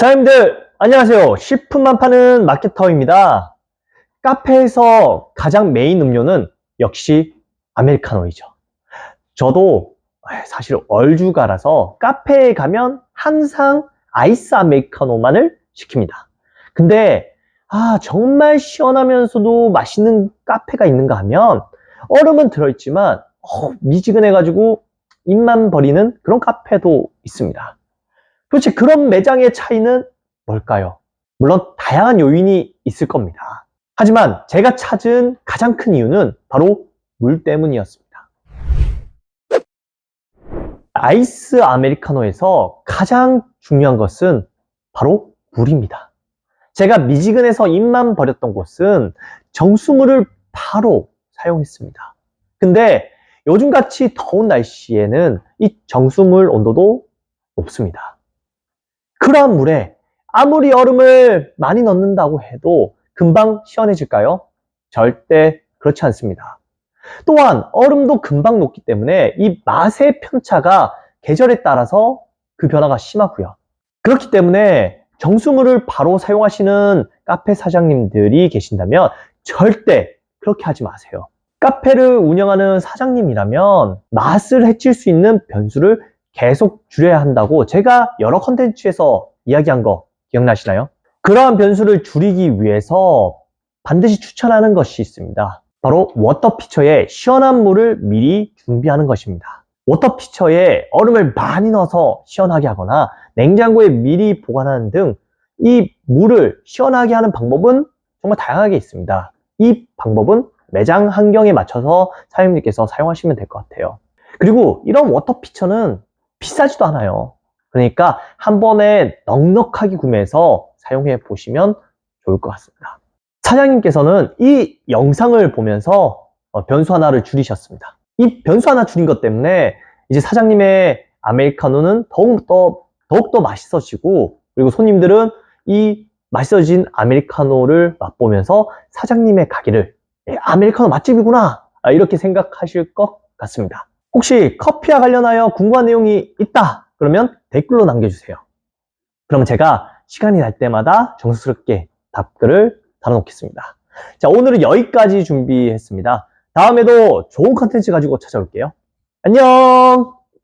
사장님들 안녕하세요. 식품만 파는 마케터입니다. 카페에서 가장 메인 음료는 역시 아메리카노이죠. 저도 사실 얼주가라서 카페에 가면 항상 아이스 아메리카노만을 시킵니다. 근데 아 정말 시원하면서도 맛있는 카페가 있는가 하면 얼음은 들어있지만 어, 미지근해가지고 입만 버리는 그런 카페도 있습니다. 도대체 그런 매장의 차이는 뭘까요? 물론 다양한 요인이 있을 겁니다. 하지만 제가 찾은 가장 큰 이유는 바로 물 때문이었습니다. 아이스 아메리카노에서 가장 중요한 것은 바로 물입니다. 제가 미지근해서 입만 버렸던 곳은 정수물을 바로 사용했습니다. 근데 요즘같이 더운 날씨에는 이 정수물 온도도 높습니다. 그러한 물에 아무리 얼음을 많이 넣는다고 해도 금방 시원해질까요? 절대 그렇지 않습니다. 또한 얼음도 금방 녹기 때문에 이 맛의 편차가 계절에 따라서 그 변화가 심하고요. 그렇기 때문에 정수물을 바로 사용하시는 카페 사장님들이 계신다면 절대 그렇게 하지 마세요. 카페를 운영하는 사장님이라면 맛을 해칠 수 있는 변수를 계속 줄여야 한다고 제가 여러 컨텐츠에서 이야기한 거 기억나시나요? 그러한 변수를 줄이기 위해서 반드시 추천하는 것이 있습니다. 바로 워터피처에 시원한 물을 미리 준비하는 것입니다. 워터피처에 얼음을 많이 넣어서 시원하게 하거나 냉장고에 미리 보관하는 등 이 물을 시원하게 하는 방법은 정말 다양하게 있습니다. 이 방법은 매장 환경에 맞춰서 사장님께서 사용하시면 될 것 같아요. 그리고 이런 워터피처는 비싸지도 않아요. 그러니까 한 번에 넉넉하게 구매해서 사용해 보시면 좋을 것 같습니다. 사장님께서는 이 영상을 보면서 어, 변수 하나를 줄이셨습니다. 이 변수 하나 줄인 것 때문에 이제 사장님의 아메리카노는 더욱더, 더욱더 맛있어지고 그리고 손님들은 이 맛있어진 아메리카노를 맛보면서 사장님의 가게를 예, 아메리카노 맛집이구나 아, 이렇게 생각하실 것 같습니다. 혹시 커피와 관련하여 궁금한 내용이 있다 그러면 댓글로 남겨주세요. 그러면 제가 시간이 날 때마다 정성스럽게 답글을 달아놓겠습니다. 자 오늘은 여기까지 준비했습니다. 다음에도 좋은 컨텐츠 가지고 찾아올게요. 안녕